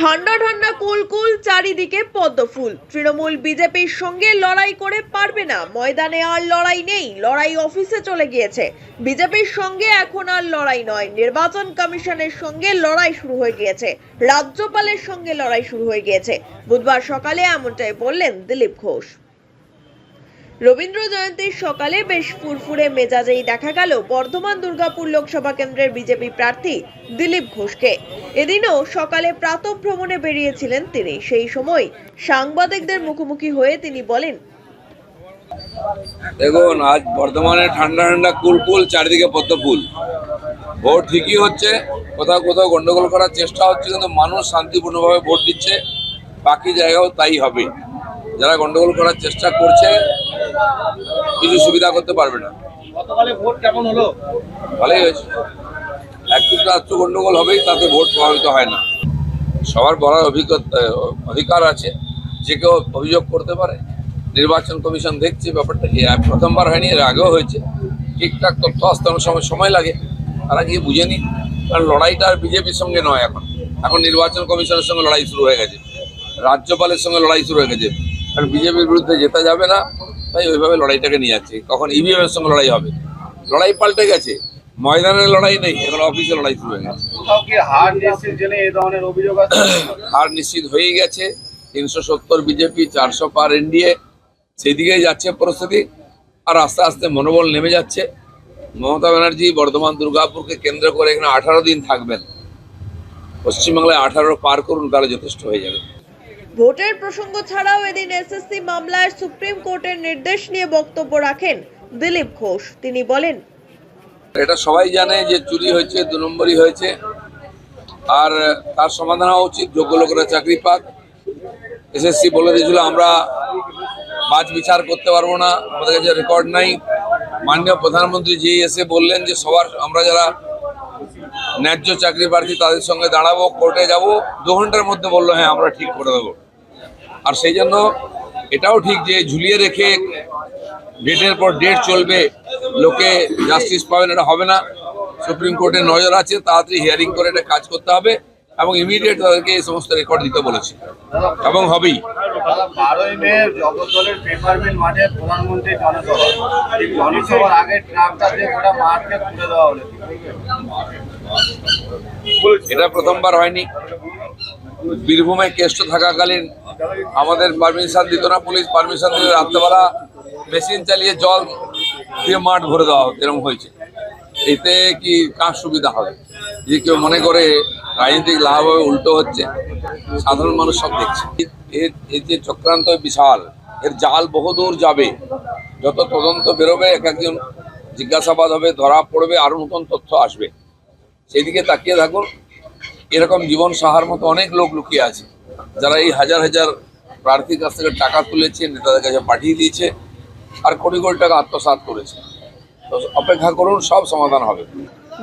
ঠান্ডা ঠান্ডা কুলকুল চারিদিকে পদ্মফুল। তৃণমূল বিজেপির সঙ্গে লড়াই করে পারবে না। ময়দানে আর লড়াই নেই, লড়াই অফিসে চলে গিয়েছে। বিজেপির সঙ্গে এখন আর লড়াই নয়, নির্বাচন কমিশনের সঙ্গে লড়াই শুরু হয়ে গিয়েছে। রাজ্যপালের সঙ্গে লড়াই শুরু হয়ে গিয়েছে। বুধবার সকালে এমনটাই বললেন দিলীপ ঘোষ। রবীন্দ্র জয়ন্তীর সকালে বেশ ফুরফুরে মেজাজেই দেখা গেল বর্ধমান দুর্গাপুর লোকসভা কেন্দ্রের বিজেপি প্রার্থী দিলীপ ঘোষকে। এদিনও সকালে প্রাতঃভ্রমণে বেরিয়েছিলেন তিনি। সেই সময় সাংবাদিকদের মুখোমুখি হয়ে তিনি বলেন, দেখুন, আজ বর্ধমানে ঠান্ডা ঠান্ডা কুলকুল চারিদিকে পদ্ম ফুল। ভোট ঠিকই হচ্ছে, কোথাও কোথাও গন্ডগোল করার চেষ্টা হচ্ছে, কিন্তু মানুষ শান্তিপূর্ণভাবে ভোট দিচ্ছে, বাকি জায়গাও তাই হবে। যারা গন্ডগোল করার চেষ্টা করছে কিছু সুবিধা করতে পারবে না। ভালোই হয়েছে। একটু একটু গন্ডগোল হবেই তাতে ভোট প্রভাবিত হয় না। সবার বলার অভিজ্ঞতা অধিকার আছে যে কেউ অভিযোগ করতে পারে। নির্বাচন কমিশন দেখছে ব্যাপারটা। প্রথমবার হয়নি এর আগেও হয়েছে। ঠিকঠাক তথ্য আসতে অনেক সময় সময় লাগে। তারা গিয়ে বুঝে নি কারণ লড়াইটা আর বিজেপির সঙ্গে নয় এখন। এখন নির্বাচন কমিশনের সঙ্গে লড়াই শুরু হয়ে গেছে। রাজ্যপালের সঙ্গে লড়াই শুরু হয়ে গেছে। কারণ বিজেপির বিরুদ্ধে যেতে যাবে না। তাই ওইভাবে লড়াইটাকে নিয়ে যাচ্ছে। কখন ইভিএম এর সঙ্গে লড়াই হবে? লড়াই পাল্টে গেছে। ময়দানের লড়াই নেই এখন অফিসে লড়াই শুরু হয়ে গেছে। হার নিশ্চিত হয়েই গেছে। তিনশো সত্তর বিজেপি চারশো পার এনডিএ সেই দিকেই যাচ্ছে পরিস্থিতি। আর আস্তে আস্তে মনোবল নেমে যাচ্ছে। মমতা ব্যানার্জি বর্ধমান দুর্গাপুরকে কেন্দ্র করে এখানে আঠারো দিন থাকবেন। পশ্চিমবাংলায় আঠারো পার করুন তাহলে যথেষ্ট হয়ে যাবে। ভোটের প্রসঙ্গ ছাড়াও এদিন এসএসসি মামলায় সুপ্রিম কোর্টের নির্দেশ নিয়ে বক্তব্য রাখেন দিলীপ ঘোষ। তিনি বলেন, এটা সবাই জানে যে চুরি হয়েছে, দু নম্বরই হয়েছে। আর তার সমাধান হওয়া উচিত, যোগ্য লোকেরা চাকরি পাক। এসএসসি বলে দিয়েছিল, আমরা বাজ বিচার করতে পারব না, আমাদের কাছে রেকর্ড নাই। মাননীয় প্রধানমন্ত্রী যেই এসে বললেন যে সবার, আমরা যারা ন্যায্য চাকরি প্রার্থী তাদের সঙ্গে দাঁড়াবো, কোর্টে যাব, দু ঘণ্টার মধ্যে বলল হ্যাঁ আমরা ঠিক করে দেবো। আর সেই জন্য এটাও ঠিক যে ঝুলিয়ে রেখে ডেটের পর ডেট চলবে লোকে জাস্টিস পাবেন এটা হবে না। সুপ্রিম কোর্টের নজর আছে তাড়াতাড়ি হিয়ারিং করে এটা কাজ করতে হবে এবং ইমিডিয়েট তাদেরকে এই সমস্ত রেকর্ড দিতে বলেছে। এবং হবেই। বারোই মে জগদ্দলের পেপার মিল মাঠে প্রধানমন্ত্রী জনসভা। জনসভার আগে ট্রাকটা দিয়ে গোটা মাঠকে তুলে দেওয়া হলো। এটা প্রথমবার হয়নি। বীরভূমে কেষ্ট থাকাকালীন আমাদের পারমিশন দিত না, পুলিশ পারমিশন দিলে রাত্রেবেলা মেশিন চালিয়ে জল দিয়ে মাঠ ভরে দেওয়া এরকম হয়েছে। এতে কি কার সুবিধা হবে? যে কেউ মনে করে রাজনৈতিক লাভ হবে, উল্টো হচ্ছে, সাধারণ মানুষ সব দেখছে। এর এর যে চক্রান্ত বিশাল, এর জাল বহুদূর যাবে। যত তদন্ত বেরোবে, এক একজন জিজ্ঞাসাবাদ হবে, ধরা পড়বে, আরও নতুন তথ্য আসবে। সেদিকে তাকিয়ে থাকুন। এরকম জীবন সাহার মতো অনেক লোক লুকিয়ে আছে। যারা এই হাজার হাজার প্রার্থীর কাছ থেকে টাকা তুলেছে, নেতাদের কাছে পাঠিয়ে দিয়েছে আর কোটি কোটি টাকা আত্মসাৎ করেছে। তো অপেক্ষা করুন, সব সমাধান হবে।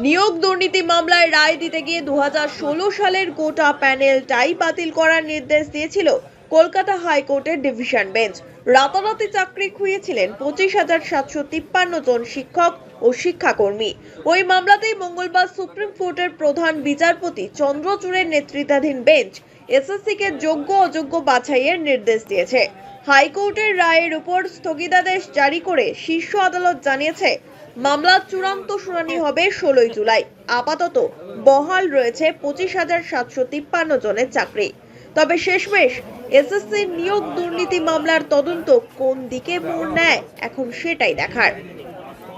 নিয়োগ দুর্নীতি মামলায় রায় দিতে গিয়ে দুহাজার ষোলো সালের গোটা প্যানেলটাই বাতিল করার নির্দেশ দিয়েছিল কলকাতা হাইকোর্টের ডিভিশন বেঞ্চ। রাতারাতি চাকরি খুইয়েছিলেন পঁচিশ হাজার সাতশো তিপ্পান্ন জন শিক্ষক ও শিক্ষাকর্মী। ওই মামলাতেই মঙ্গলবার সুপ্রিম কোর্টের প্রধান বিচারপতি চন্দ্রচূড়ের নেতৃত্বাধীন বেঞ্চ এসএসসিকে যোগ্য অযোগ্য বাছাইয়ের নির্দেশ দিয়েছে। হাইকোর্টের রায়ের উপর স্থগিতাদেশ জারি করে শীর্ষ আদালত জানিয়েছে, মামলার চূড়ান্ত শুনানি হবে ষোলোই জুলাই। আপাতত বহাল রয়েছে পঁচিশ হাজার সাতশো তিপ্পান্ন জনের চাকরি। তবে শেষমেশ এসএসসির নিয়োগ দুর্নীতি মামলার তদন্ত কোন দিকে মোড় নেয়, এখন সেটাই দেখার।